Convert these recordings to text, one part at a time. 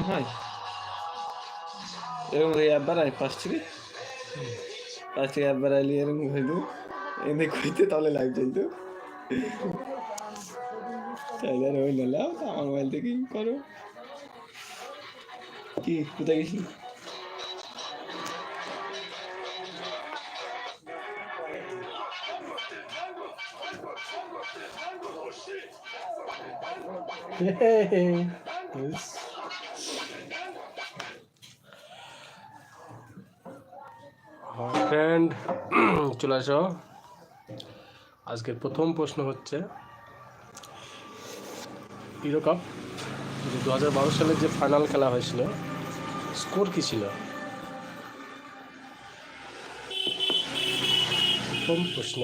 হয় এরকম একবার আয় পাঁচ থেকে পাঁচ থেকে একবার আইলে এরকম হইতো এমনি কইতে তাহলে লাইভ চলতো চাইলে ওই নালাও তো আমার মোবাইল থেকেই করো কি কোথায় গেছিলি ফ্রেন্ড চলে আসো। আজকের প্রথম প্রশ্ন হচ্ছে, ইউরো কাপ দু হাজার বারো সালে যে ফাইনাল খেলা হয়েছিল, স্কোর কী ছিল? প্রথম প্রশ্ন,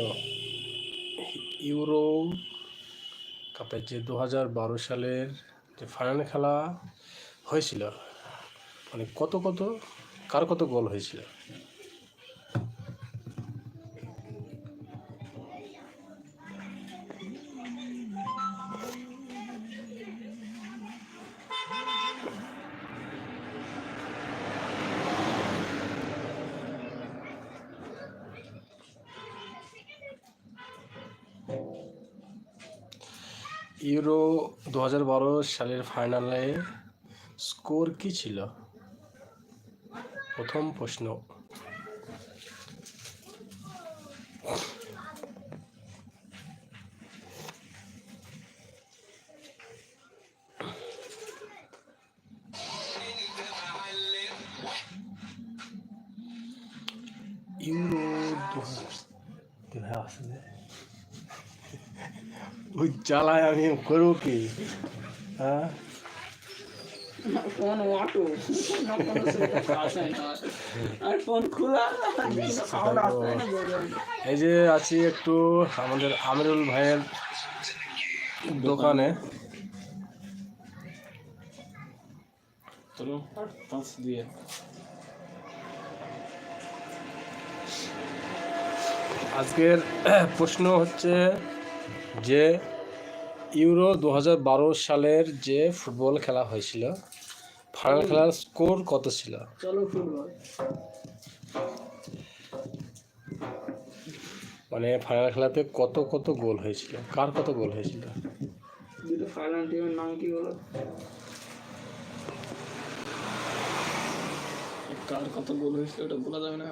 ইউরো কাপের যে দু হাজার বারো সালের যে ফাইনাল খেলা হয়েছিল মানে কত কত, কার কত গোল হয়েছিল? ইউরো দু হাজার বারো সালের ফাইনালে স্কোর কি ছিল? প্রথম প্রশ্ন। জ্বালায় আমি করব কি? হ্যাঁ? ফোন অটো আর ফোন খোলা? এই যে আছি একটু আমাদের আমিরুল ভাইয়ের দোকানে। চলো পাঁচ দিয়ে। আজকের প্রশ্ন হচ্ছে যে ইউরো দু হাজার বারো সালের যে ফুটবল খেলা হয়েছিল ফাইনাল খেলার স্কোর কত ছিল? চলো মানে ফাইনাল খেলাতে কত কত গোল হয়েছিল? কার কত গোল হয়েছিল? ফাইনাল টিমের নাম কি বলো? কার কত গোল হয়েছিল ওটা বলা যাবে না।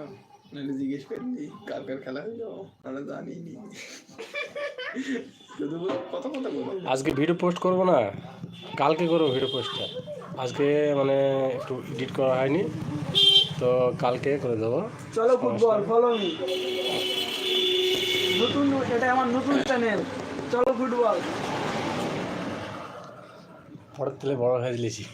নাহলে জিজ্ঞেস করলি কার কার খেলা হয়েছিল? আমরা জানি আজকে ভিডিও পোস্ট করব না কালকে করব ভিডিও পোস্টটা আজকে মানে একটু এডিট করা হয়নি তো কালকে করে দেবো। চলো ফুটবল ফলো মি নতুন এটা আমার নতুন চ্যানেল চলো ফুটবল বড় হয়ে দিলেছি।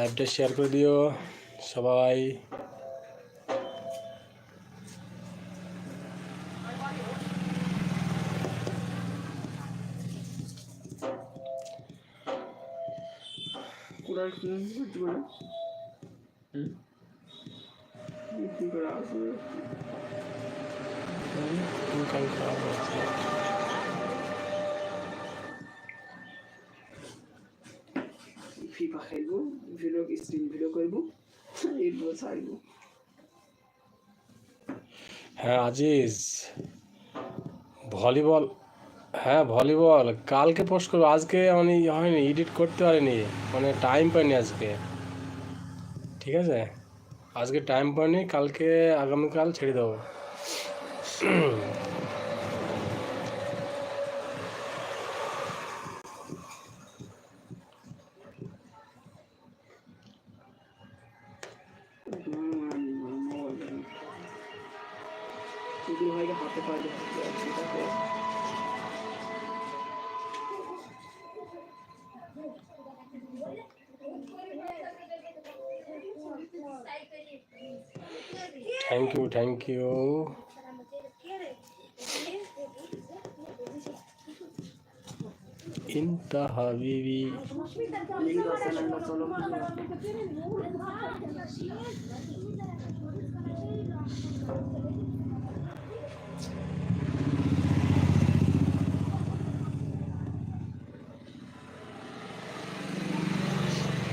লাইভটা শেয়ার করে দিও সবাই। কুড়ার কি করতে পারে কি করে আসবে ফিফা ভিডিও স্ক্রিন ভিডিও করব এরপর ছাড়বো। হ্যাঁ আজিজ, ভলিবল হ্যাঁ ভলিবল, কালকে পোস্ট করব, আজকে মানে ইয়ে হয়নি এডিট করতে পারিনি মানে টাইম পাইনি আজকে। ঠিক আছে? আজকে টাইম পাইনি, কালকে আগামীকাল ছেড়ে দেবো। Thank you thank you انت حبيبي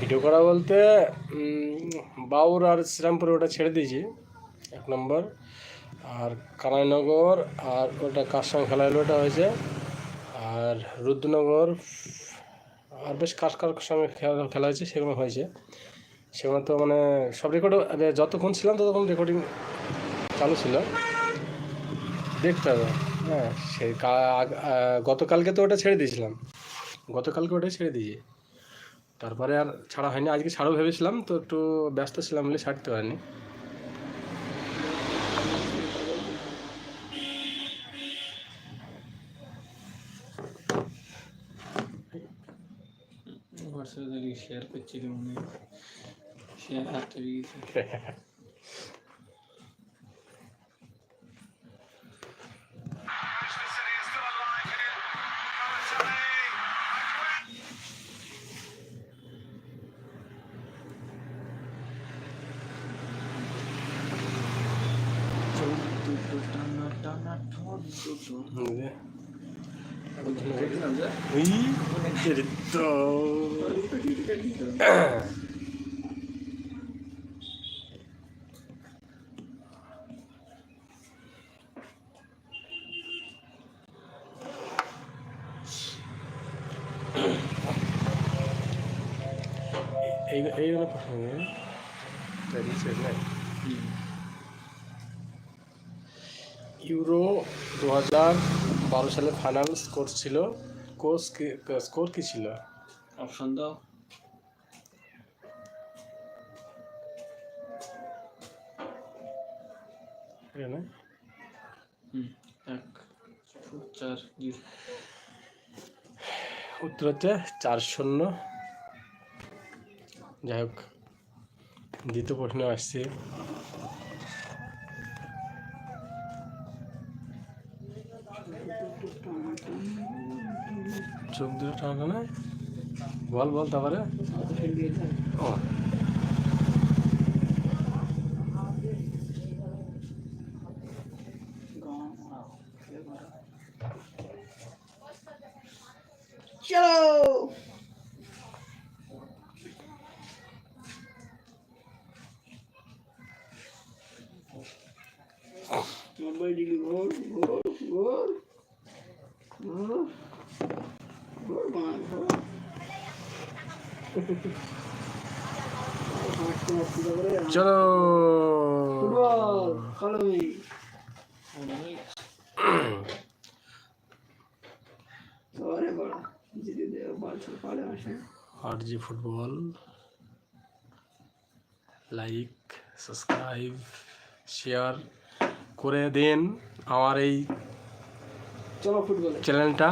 video করা বলতে বাউর আর শ্রীরামপুরে ওটা ছেড়ে দিয়েছি এক নম্বর। আর কানাইনগর আর ওটা সঙ্গে খেলা হলো? ওটা হয়েছে আর রুদ্রনগর, আর বেশ কার কার সঙ্গে খেলা খেলা হয়েছে, সেগুলো হয়েছে। সেগুলো তো মানে সব রেকর্ড যতক্ষণ ছিলাম ততক্ষণ রেকর্ডিং চালু ছিল। দেখতে হবে। হ্যাঁ সেই গতকালকে তো ওটা ছেড়ে দিয়েছিলাম। গতকালকে ওটা ছেড়ে দিয়েছি। তারপরে আর ছাড়া হয়নি। আজকে ছাড়াও ভেবেছিলাম, তো একটু ব্যস্ত ছিলাম বলে ছাড়তে পারিনি। হোয়াটসঅ্যাপে দেখি শেয়ার করছিল মনে এই এইগুলো নাই ইউরো দু হাজার বারো সালে ফাইনাল স্কোর ছিল। কোর্স স্কোর কি ছিল? অপশন দাও। এখানে এক চার উত্তর হচ্ছে চার শূন্য। যাই হোক দ্বিতীয় প্রশ্নে আসছে। চোখ দুটো টানা বল বল তারপরে। ও। আসে আর জি ফুটবল। লাইক সাবস্ক্রাইব শেয়ার করে দিন আমার এই চলো ফুটবলে। চ্যানেলটা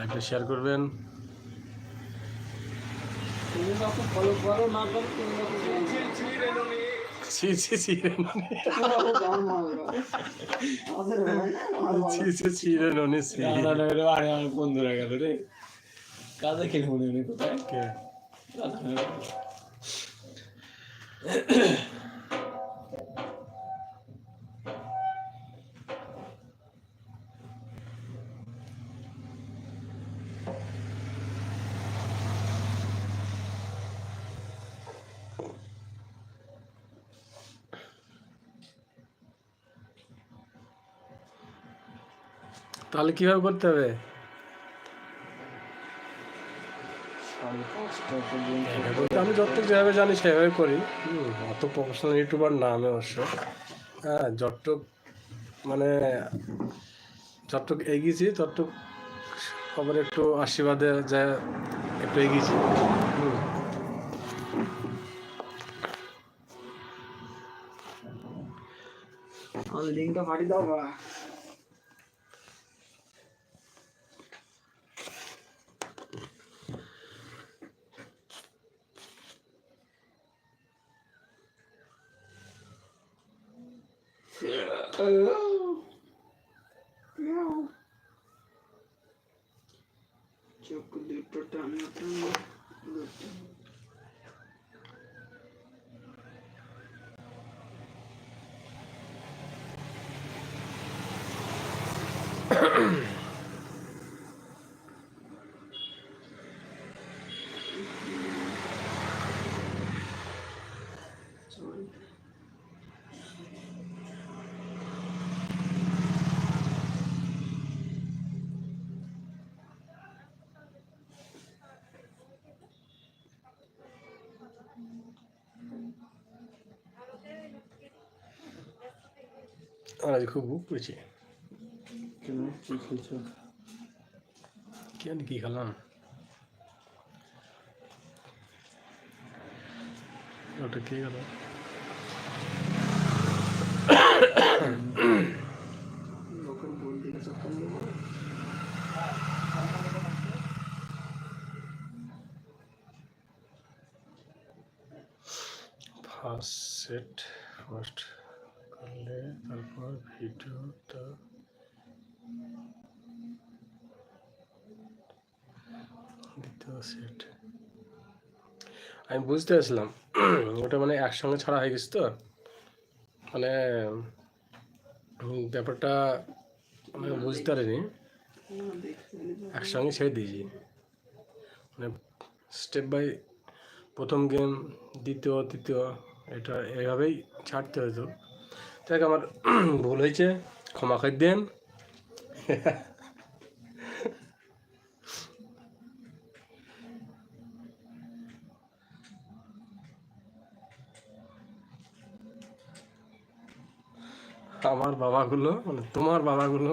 লাইকটা শেয়ার করবেন। ছি রে আরে আমার বন্ধুরা রে কাজে কোথায় তাহলে কীভাবে করতে হবে? আমি যতটুকু যেভাবে জানি সেভাবে করি। অত প্রফেশনাল ইউটিউবার না আমি অবশ্য। হ্যাঁ যতটুক মানে যতটুক এগিয়েছি, ততটুক খবর একটু আশীর্বাদে যা একটু এগিয়েছি। লিঙ্কটা পাঠিয়ে দাও বা চোখ দুটো টানা টানা দুটো আর আজ খুব বুক করেছি কেন কি খেলছো কি জানি কি খেলাম ওটা কে গেল লোকের বল দিকে চক্কর নেব ফার্স্ট সেট ফার্স্ট করলে তারপর ভিডিওটা দ্বিতীয় সেট আমি বুঝতে পারছিলাম। ওটা মানে একসঙ্গে ছাড়া হয়ে গেছে তো? মানে ব্যাপারটা আমি বুঝতে পারিনি। একসঙ্গে ছেড়ে দিয়েছি। মানে স্টেপ বাই প্রথম গেম দ্বিতীয়, তৃতীয়, এটা এভাবেই ছাড়তে হতো। দেখ আমার ভুল হয়েছে ক্ষমা করে দেন। আমার বাবাগুলো মানে তোমার বাবাগুলো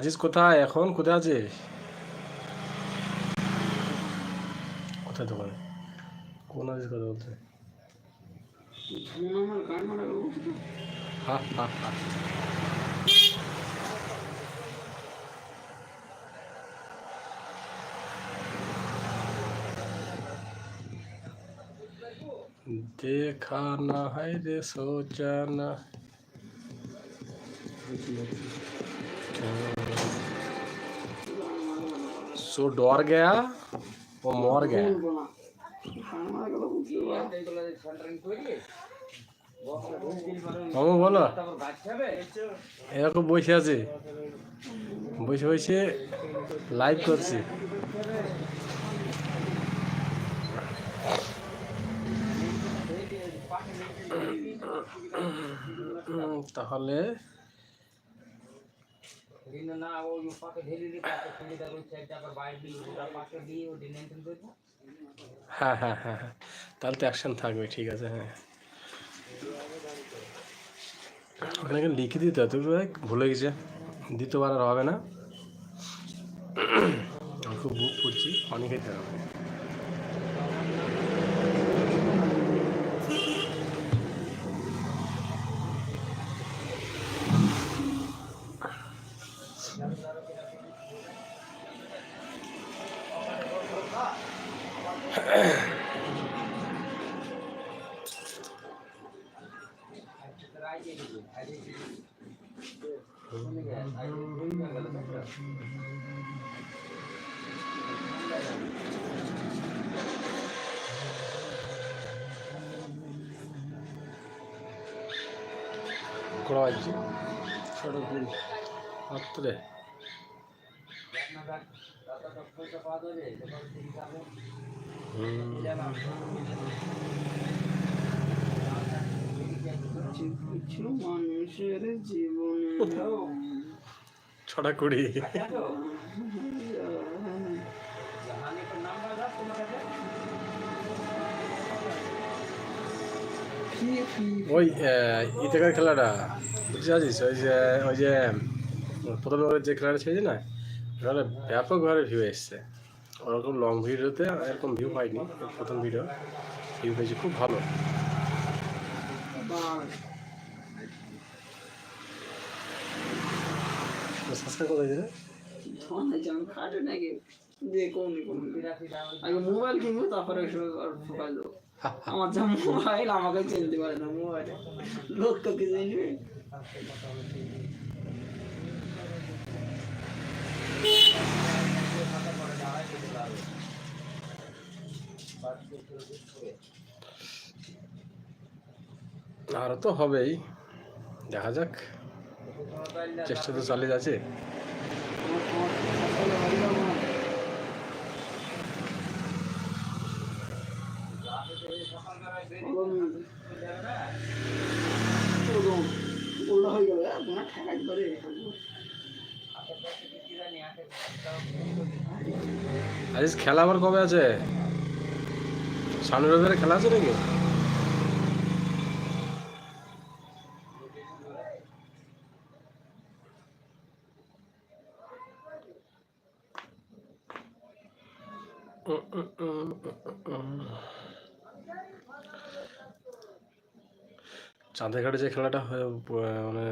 আজিজ কোথায় এখন কোথায় আছিস কোথায় দোকানে কোন আজিজ কথা বলছে ফোন আমার গান মারা গেল হা হা হা देखा ना है रे सोचा ना सो डर गया वो मर गया বলবো না গান মারা গেল বুঝতে পারলাম মামু বলো এরকম বসে আছে বসে বসে লাইভ করছি উম, তাহলে হ্যাঁ হ্যাঁ হ্যাঁ হ্যাঁ। তাহলে তো অ্যাকশন থাকবে ঠিক আছে হ্যাঁ। ওখানে লিখে দিতে হবে তুমি ভুলে গেছে। দ্বিতীয়বার আর হবে না। খুব বুক করছি পানি খেতে ছটা কুড়ি মানুষের জীবনে ছটা কুড়ি ওই ইতেকার খেলাটা। পারছিস ওই যে ওই যে প্রথমে ওই যে খেলাটা ছেড়েছে না ওখানে ব্যাপকভাবে ভিউ এসছে। ওরকম লং ভিডিওতে এরকম ভিউ পাইনি প্রথম ভিডিও ভিউ পেয়েছি খুব ভালো। আমি মোবাইল কিনবো, তারপরে দেবো। আমার যা মোবাইল আমাকে চিনতে পারে না মোবাইলে। লোক তো কি চিনবে? আরও তো হবেই। দেখা যাক। চেষ্টা তো চালিয়ে যাচ্ছে আমার- আমার সকালে বাড়ি যাব না। হয়ে আজ খেলা আবার কবে আছে? সামনে রবিবারে খেলা আছে নাকি? চাঁদের ঘাটে যে খেলাটা হয়ে মানে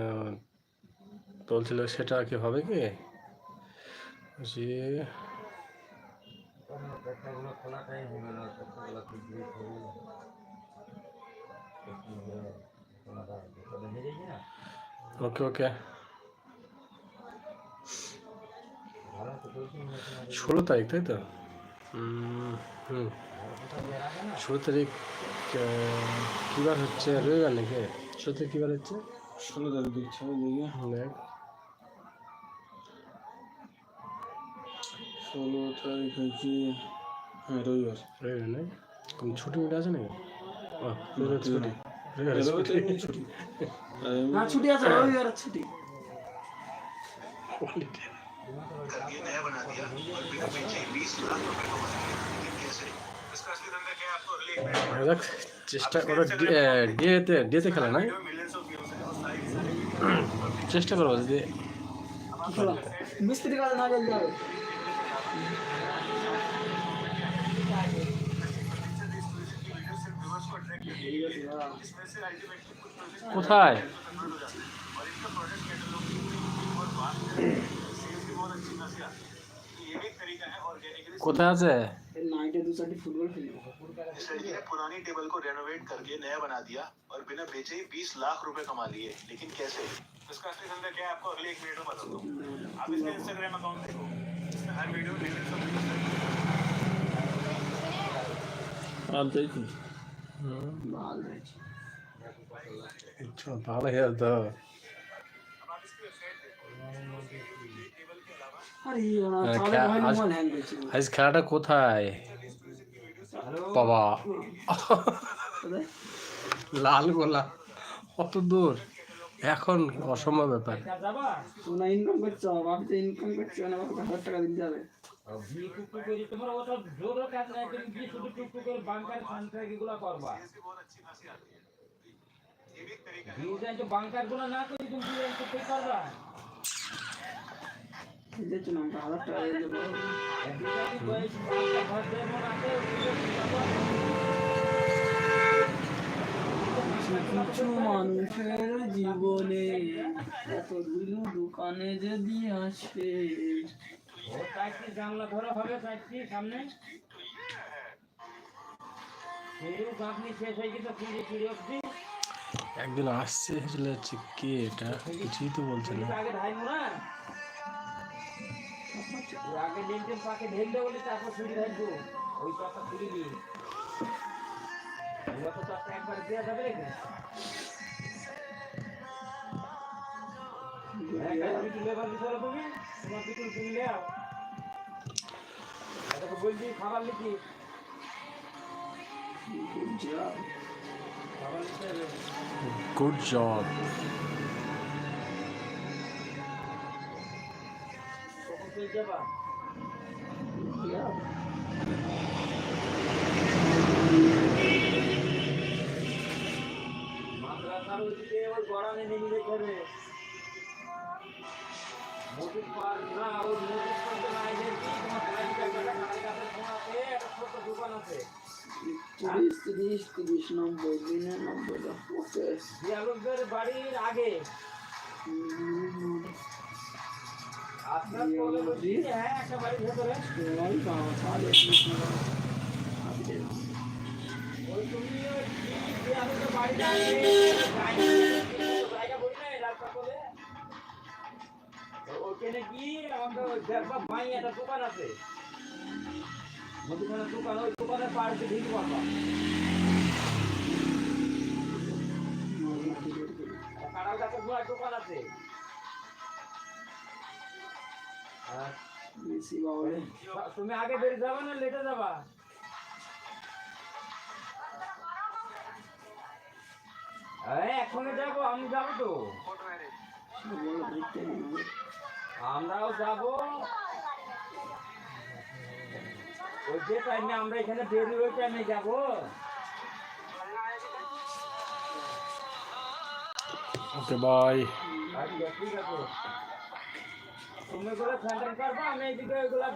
চলছিল সেটা কি হবে কি? বলছি ওকে ওকে। ষোলো তারিখ, তাই তো? হুম। ষোলো তারিখ আহ, কী বার হচ্ছে? রবিবার নাকি? ষোলো তারিখ কী বার হচ্ছে? ষোলো তারিখ দিচ্ছে আমি দেখি। ষোলো তারিখ হচ্ছে হ্যাঁ রবিবার। রবিবার নাই কোনো ছুটি মিলে আছে নাকি? ছুটি। রবিবার ছুটি। আছে ছুটি। চেষ্টা ওরা ডিএতে ডিএতে খেলে না চেষ্টা করব যদি মিস্ত্রি কাজ না গেলে যাবে কোথায় কোথায় আছে নাইটে দু চারটি ফুটবল খেলি इस लड़की ने पुरानी टेबल को रेनोवेट करके नया बना दिया और बिना बेचे ही 20 लाख रुपए कमा लिए लेकिन कैसे इसका असली धंधा क्या है आपको अगले एक मिनट में बता दूं आप इसका इंस्टाग्राम अकाउंट देखो इसमें हर वीडियो मिलियंस ऑफ व्यूज আর দেখি ভালো হয়েছে চল ভালো হয়ে তো আরে ওরা হ্যাঁ, তাহলে খা- ভাই আজ- মোবাইল হ্যাং করছে আজ খেলাটা কোথায় বাবা। লাল গোলা। কত দূর? এখন অসম্ভব ব্যাপার। তোমরা ইনকাম করছ ইনকাম করছ না হাজার টাকা দিতে হবে দিচ্ছ না আমাকে হাজার টাকা দিয়ে দেবো কিছু মানুষের জীবনে এতগুলো দোকানে যদি আসে জানলা ধরা হবে চারটি সামনে একদিন আসছে কে এটা? কিছুই তো বলছে না। আগে লিঙ্কের পাকে ঢেললে বলে তারপর সিঁড়ি ধাইবো ওই পাতা সিঁড়ি দিয়ে। এগুলো তো চারটা একবার দেওয়া যাবে রেখে পিটুল লেবার দিতে তুমি মাদ্রাসার ওইদিকে ওই গড়ানে নেমে যেতে হবে পার না ওই না এসে তোমার একটা কাছে ছোট্ট দোকান আছে তিরিশ তিরিশ তিরিশ নব্বই দিনে নব্বই ওকে দিয়ালুকদের বাড়ির আগে ওখানে কি দেখবা ভাই একটা দোকান আছে মুদিখানার দোকান ওই দোকানের পাড়ে ঢিল পাবা কাঁড়াল গাছের দোকান আছে। তুমি আগে বেরিয়ে যাবা না লেটে যাবা? এখনও যাব আমি যাব তো। আমরাও যাব। ওই যে টাইমে আমরা এখানে বেরি ওই টাইমে যাব। ওকে বাই আচ্ছা ঠিক আছে। তুমি ওগুলো ফ্যান্ডেল করব আমি এইদিকে ওইগুলো